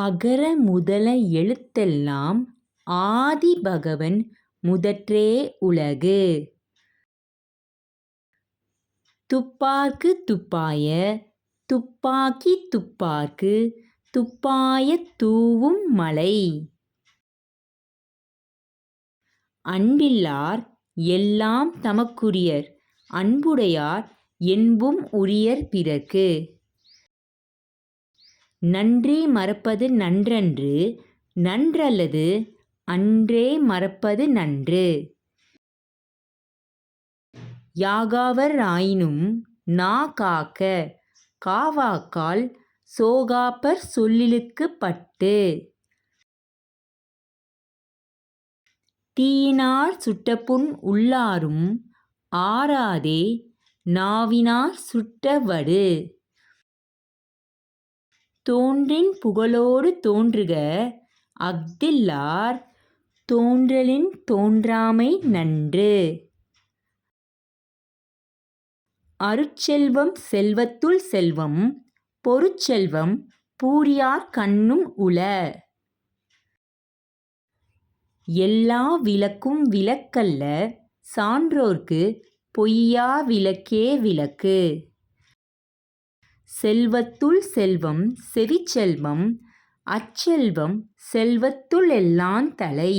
அகர முதல எழுத்தெல்லாம் ஆதிபகவன் முதற்றே உலகு. துப்பார்க்குத் துப்பாய துப்பாக்கித் துப்பாக்கு துப்பாயத் தூவும் மழை. அன்பில்லார் எல்லாம் தமக்குரியர் அன்புடையார் என்பும் உரியர் பிறர்க்கு. நன்றி மறப்பது நன்றன்று நன்றல்லது அன்றே மறப்பது நன்று. யாகாவர் ஆயினும் நாகாக்க காவாக்கால் சோகாப்பர் சொல்லிலுக்குப் பட்டு. தீயினாற் சுட்டப்புண் உள்ளாரும் ஆறாதே நாவினார் சுட்ட வடு. தோன்றின் புகழோடு தோன்றுக அஃதில்லார் தோன்றலின் தோன்றாமை நன்று. அருட்செல்வம் செல்வத்துள் செல்வம் பொருட்செல்வம் பூரியார் கண்ணும் உள. எல்லா விளக்கும் விளக்கல்ல சான்றோர்க்கு பொய்யா விளக்கே விளக்கு. செல்வத்துள் செல்வம் செவிச்செல்வம் அச்செல்வம் செல்வத்துள் எல்லாம் தலை.